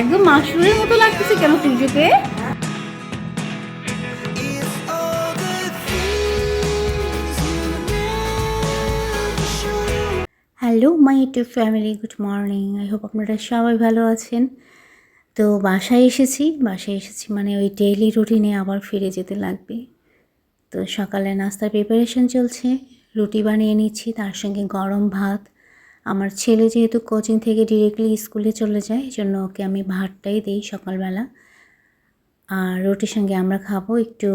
একদম মাশরুমের মতো লাগতেছে। কেন তুর্যকে hello my YouTube family good morning I hope আপনারা সবাই ভালো আছেন। তো বাসায় এসেছি। বাসায় এসেছি মানে ওই ডেইলি রুটিনে আবার ফিরে যেতে লাগবে। তো সকালে নাস্তার প্রিপারেশন চলছে। রুটি বানিয়ে নিচ্ছি, তার সঙ্গে গরম ভাত আমার ছেলে যেহেতু কোচিং থেকে ডিরেক্টলি স্কুলে চলে যায় এই জন্য ওকে আমি ভাতটাই দিই সকালবেলা। আর রুটির সঙ্গে আমরা খাব, একটু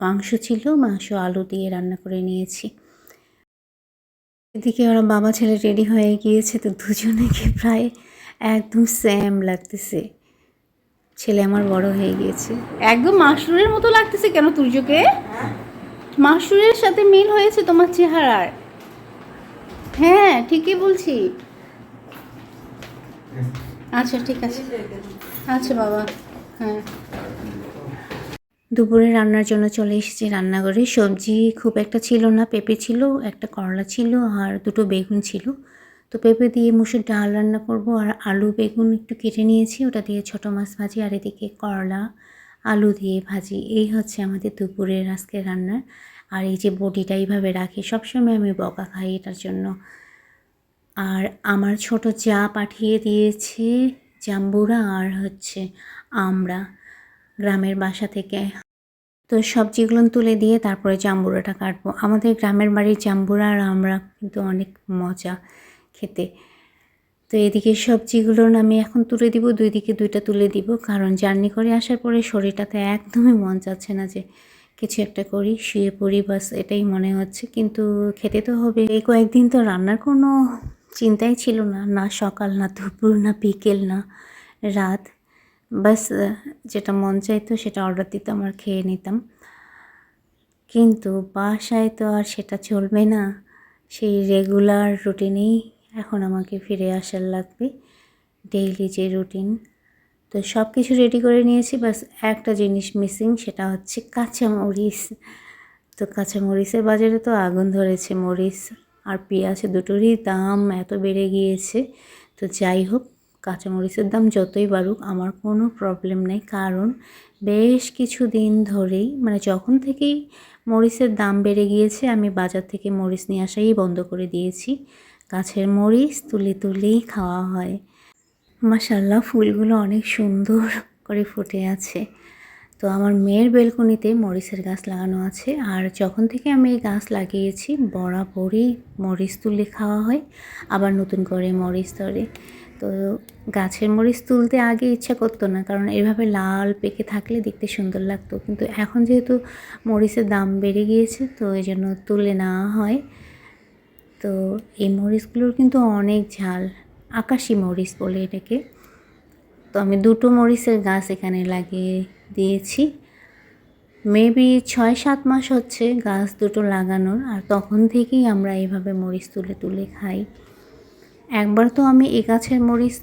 মাংস ছিল, মাংস, আলু দিয়ে রান্না করে নিয়েছি। এদিকে ওরা বাবা ছেলে রেডি হয়ে গিয়েছে, তো দুজনেকে প্রায় একদম সেম লাগতেছে। ছেলে আমার বড় হয়ে গিয়েছে। একদম মাশরুমের মতো লাগতেছে কেন তুর্যকে? মাশরুমের সাথে মিল হয়েছে তোমার চেহারার। হ্যাঁ ঠিকই বলছি। আচ্ছা ঠিক আছে। আচ্ছা বাবা। হ্যাঁ। দুপুরে রান্নার জন্য চলে এসেছি রান্নাঘরে। সবজি খুব একটা ছিল না, পেঁপে ছিল, একটা করলা ছিল আর দুটো বেগুন ছিল। তো পেঁপে দিয়ে মুসুর ডাল রান্না করব আর আলু বেগুন একটু কেটে নিয়েছি। ওটা দিয়ে ছোটো মাছ ভাজি আর এদিকে করলা, আলু দিয়ে ভাজি। এই হচ্ছে আমাদের দুপুরের আজকে রান্নার আর এই যে বডিটা এইভাবে রাখি, সবসময় আমি বকা খাই এটার জন্য। আর আমার ছোট চা পাঠিয়ে দিয়েছে জাম্বুরা আর হচ্ছে আমরা গ্রামের বাসা থেকে। তো সবজিগুলো তুলে দিয়ে তারপরে জাম্বুরাটা কাটবো। আমাদের গ্রামের বাড়ির জাম্বুরা আর আমরা কিন্তু অনেক মজা খেতে। তো এদিকে সবজিগুলো আমি এখন তুলে দিব, দুই দিকে দুইটা তুলে দিব, কারণ জার্নি করে আসার পরে শরীরটাতে একদমই মন যাচ্ছে না যে কিছু একটা করি, শুয়ে পড়ি, বাস এটাই মনে হচ্ছে। কিন্তু খেতে তো হবে। এই কয়েকদিন তো রান্নার কোনো চিন্তাই ছিল না। না সকাল, না দুপুর, না বিকেল, না রাত। বাস, যেটা মন চাইতো সেটা অর্ডার দিতাম আর খেয়ে নিতাম। কিন্তু বাসায় তো আর সেটা চলবে না। সেই রেগুলার রুটিনেই এখন আমাকে ফিরে আসার লাগবে। ডেইলি যে রুটিন তো সব কিছু রেডি করে নিয়েছি, বাস একটা জিনিস মিসিং সেটা হচ্ছে কাঁচা মরিচ তো কাঁচা মরিচের বাজারে তো আগুন ধরেছে, মরিচ আর পেঁয়াজ দুটোরই দাম এত বেড়ে গিয়েছে। তো যাই হোক, কাঁচামরিচের দাম যতই বাড়ুক, আমার কোনো প্রবলেম নেই। কারণ বেশ কিছু দিন ধরেই মানে যখন থেকেই মরিচের দাম বেড়ে গিয়েছে, আমি বাজার থেকে মরিচ নিয়ে আসাই বন্ধ করে দিয়েছি। গাছের মরিচ তুলে তুলেই খাওয়া হয়। মাসাল্লাহ ফুলগুলো অনেক সুন্দর করে ফুটে আছে। তো আমার মেয়ের বেলকনিতে মরিচের গাছ লাগানো আছে। আর যখন থেকে আমি এই গাছ লাগিয়েছি, বরাবরই মরিচ তুলে খাওয়া হয়, আবার নতুন করে মরিচ ধরে। তো গাছের মরিচ তুলতে আগে ইচ্ছা করতো না, কারণ এভাবে লাল পেকে থাকলে দেখতে সুন্দর লাগতো। কিন্তু এখন যেহেতু মরিচের দাম বেড়ে গিয়েছে, তো এই জন্য তুলে নেওয়া হয়। তো এই মরিচগুলোর কিন্তু অনেক ঝাল। আকাশি মরিচ বলে এটাকে। তো আমি দুটো মরিচের গাছ এখানে লাগিয়ে দিয়েছি। মেবি ছয় সাত মাস হচ্ছে গাছ দুটো লাগানোর, আর তখন থেকেই আমরা এইভাবে মরিচ তুলে তুলে খাই। একবার তো আমি এ গাছের মরিচ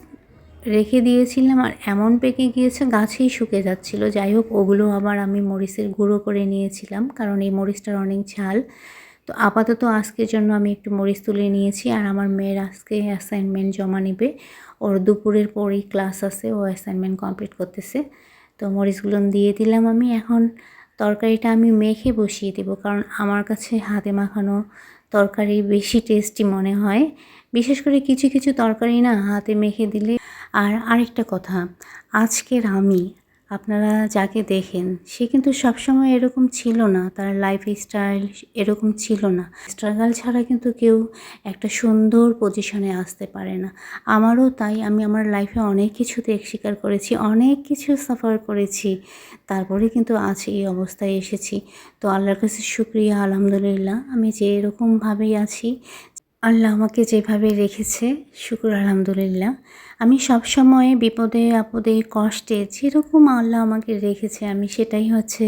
রেখে দিয়েছিলাম, আর এমন পেকে গিয়েছে গাছেই শুকে যাচ্ছিল। যাই হোক, ওগুলো আবার আমি মরিচের গুঁড়ো করে নিয়েছিলাম, কারণ এই মরিচটার অনেক ঝাল। তো আপাতত আজকের জন্য আমি একটু মরিচ তুলে নিয়েছি আর আমার মেয়ের আজকে অ্যাসাইনমেন্ট জমা নেবে। ওর দুপুরের পরেই ক্লাস আছে, ও অ্যাসাইনমেন্ট কমপ্লিট করতেছে। তো মরিচগুলো দিয়ে দিলাম আমি। এখন তরকারিটা আমি মেখে বসিয়ে দেবো কারণ আমার কাছে হাতে মাখানো তরকারি বেশি টেস্টি মনে হয়। বিশেষ করে কিছু কিছু তরকারি না হাতে মেখে দিলে। আর আরেকটা কথা, আজকের আমি আপনারা যাকে দেখেন, সে কিন্তু সবসময় এরকম ছিল না, তার লাইফ স্টাইল এরকম ছিল না। স্ট্রাগল ছাড়া কিন্তু কেউ একটা সুন্দর পজিশনে আসতে পারে না। আমারও তাই, আমি আমার লাইফে অনেক কিছু ত্যাগ স্বীকার করেছি, অনেক কিছু সাফার করেছি। তারপরে কিন্তু আজ এই অবস্থায় এসেছি। তো আল্লাহর কাছে শুক্রিয়া, আলহামদুলিল্লাহ, আমি যে এরকমভাবেই আছি আল্লাহ আমাকে যেভাবে রেখেছে, শুক্র আলহামদুলিল্লাহ। আমি সব সময় বিপদে, আপদে, কষ্টে যেরকম আল্লাহ আমাকে রেখেছে, আমি সেটাই হচ্ছে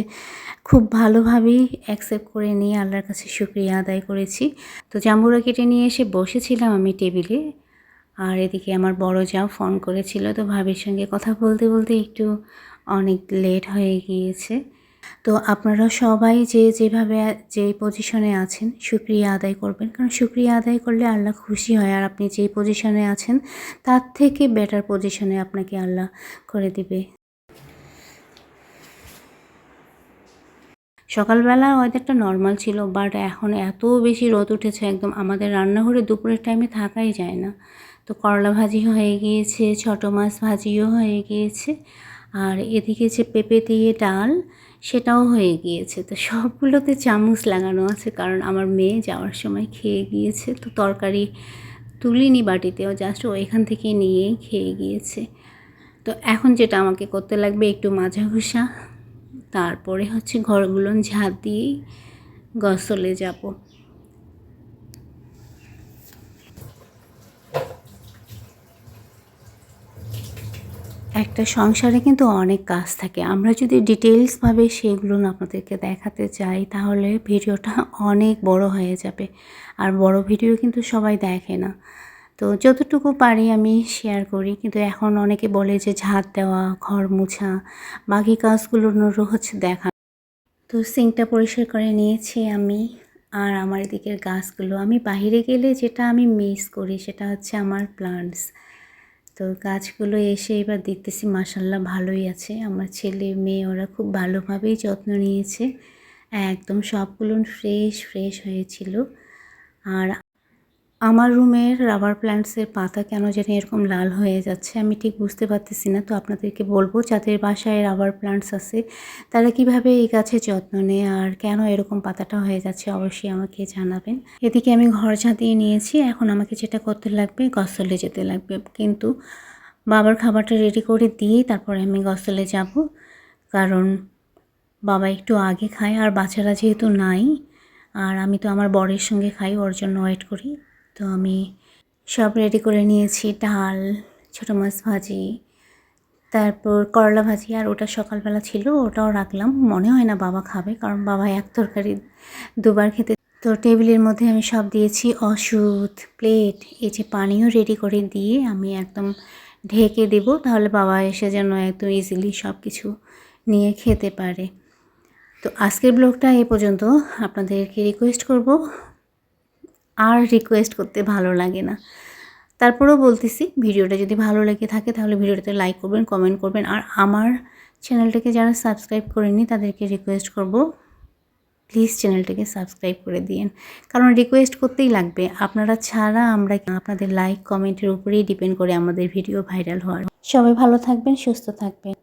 খুব ভালোভাবেই অ্যাকসেপ্ট করে নিয়ে আল্লাহর কাছে শুক্রিয়া আদায় করেছি। তো জাম্বুরা কেটে নিয়ে এসে বসেছিলাম আমি টেবিলে। আর এদিকে আমার বড় যাও ফোন করেছিল, তো ভাবির সঙ্গে কথা বলতে বলতে একটু অনেক লেট হয়ে গিয়েছে। তো আপনারা সবাই যে যেভাবে, যে পজিশনে আছেন শুক্রিয়া আদায় করবেন। কারণ শুক্রিয়া আদায় করলে আল্লাহ খুশি হয়, আর আপনি যেই পজিশনে আছেন, তার থেকে বেটার পজিশনে আপনাকে আল্লাহ করে দিবে। সকালবেলা ওয়েদারটা নর্মাল ছিল বাট এখন এত বেশি রোদ উঠেছে, একদম আমাদের রান্নাঘরে দুপুরের টাইমে থাকাই যায় না। তো করলা ভাজি হয়ে গিয়েছে, ছোটো মাছ ভাজিও হয়ে গিয়েছে, আর এদিকে যে পেঁপে দিয়ে ডাল সেটাও হয়ে গিয়েছে। তো সবগুলোতে চামচ লাগানো আছে কারণ আমার মেয়ে যাওয়ার সময় খেয়ে গিয়েছে। তো তরকারি তুলিনি বাটিতেও, জাস্ট ওইখান থেকে নিয়েই খেয়ে গিয়েছে। তো এখন যেটা আমাকে করতে লাগবে একটু মাজা ঘুষা, তারপরে হচ্ছে ঘরগুলো ঝাঁপ দিয়েই গসলে যাব। একটা সংসারে কিন্তু অনেক কাজ থাকে। আমরা যদি ডিটেলসভাবে সেগুলো আপনাদেরকে দেখাতে চাই, তাহলে ভিডিওটা অনেক বড় হয়ে যাবে। আর বড় ভিডিও কিন্তু সবাই দেখে না। তো যতটুকু পারি আমি শেয়ার করি। কিন্তু এখন অনেকে বলে যে ঝাঁট দেওয়া, ঘর মুছা, বাকি কাজগুলোরও হচ্ছে দেখা। তো সিঙ্কটা পরিষ্কার করে নিয়েছি আমি। আর আমার এদিকের গাছগুলো। আমি বাইরে গেলে যেটা আমি মিস করি সেটা হচ্ছে আমার প্লান্টস তো গাছগুলো এসে এবার দেখতেছি মাসাল্লাহ ভালোই আছে। আমার ছেলে, মেয়ে, ওরা খুব ভালোভাবেই যত্ন নিয়েছে। একদম সবগুলো ফ্রেশ ফ্রেশ হয়েছিল। আর আমার রুমের রাবার প্ল্যান্টসের পাতা কেন যেন এরকম লাল হয়ে যাচ্ছে, আমি ঠিক বুঝতে পারতেছি না। তো আপনাদেরকে বলব, যাদের বাসায় রাবার প্ল্যান্টস আছে, তারা কীভাবে এই গাছের যত্ন নেয় আর কেন এরকম পাতাটা হয়ে যাচ্ছে, অবশ্যই আমাকে জানাবেন। এদিকে আমি ঘর ঝাঁতিয়ে নিয়েছি, এখন আমাকে যেটা করতে লাগবে, গসলে যেতে লাগবে। কিন্তু বাবার খাবারটা রেডি করে দিয়ে তারপরে আমি গসলে যাব, কারণ বাবা একটু আগে খায় আর বাচ্চারা যেহেতু নাই, আর আমি তো আমার বরের সঙ্গে খাই, ওর জন্য ওয়েট করি। তো আমি সব রেডি করে নিয়েছি, ডাল, ছোটো মাছ ভাজি, তারপর করলা ভাজি, আর ওটা সকালবেলা ছিল, ওটাও রাখলাম। মনে হয় না বাবা খাবে, কারণ বাবা এক তরকারি দুবার খেতে তো টেবিলের মধ্যে আমি সব দিয়েছি, ওষুধ প্লেট এই যে পানিও রেডি করে দিয়ে আমি একদম ঢেকে দেব, তাহলে বাবা এসে যেন একদম ইজিলি সব কিছু নিয়ে খেতে পারে। তো আজকের ব্লগটা এই পর্যন্ত। আপনাদেরকে রিকোয়েস্ট করব আর রিকোয়েস্ট করতে ভালো লাগে না। তারপরেও বলতেছি, ভিডিওটা যদি ভালো লেগে থাকে তাহলে ভিডিওটাতে লাইক করবেন কমেন্ট করবেন। আর আমার চ্যানেলটাকে যারা সাবস্ক্রাইব করেনি তাদেরকে রিকোয়েস্ট করব প্লিজ চ্যানেলটাকে সাবস্ক্রাইব করে দিন কারণ রিকোয়েস্ট করতেই লাগবে। আপনারা ছাড়া আমরা আপনাদের লাইক কমেন্টের উপরেই ডিপেন্ড করে আমাদের ভিডিও ভাইরাল হওয়ার। সবাই ভালো থাকবেন, সুস্থ থাকবেন।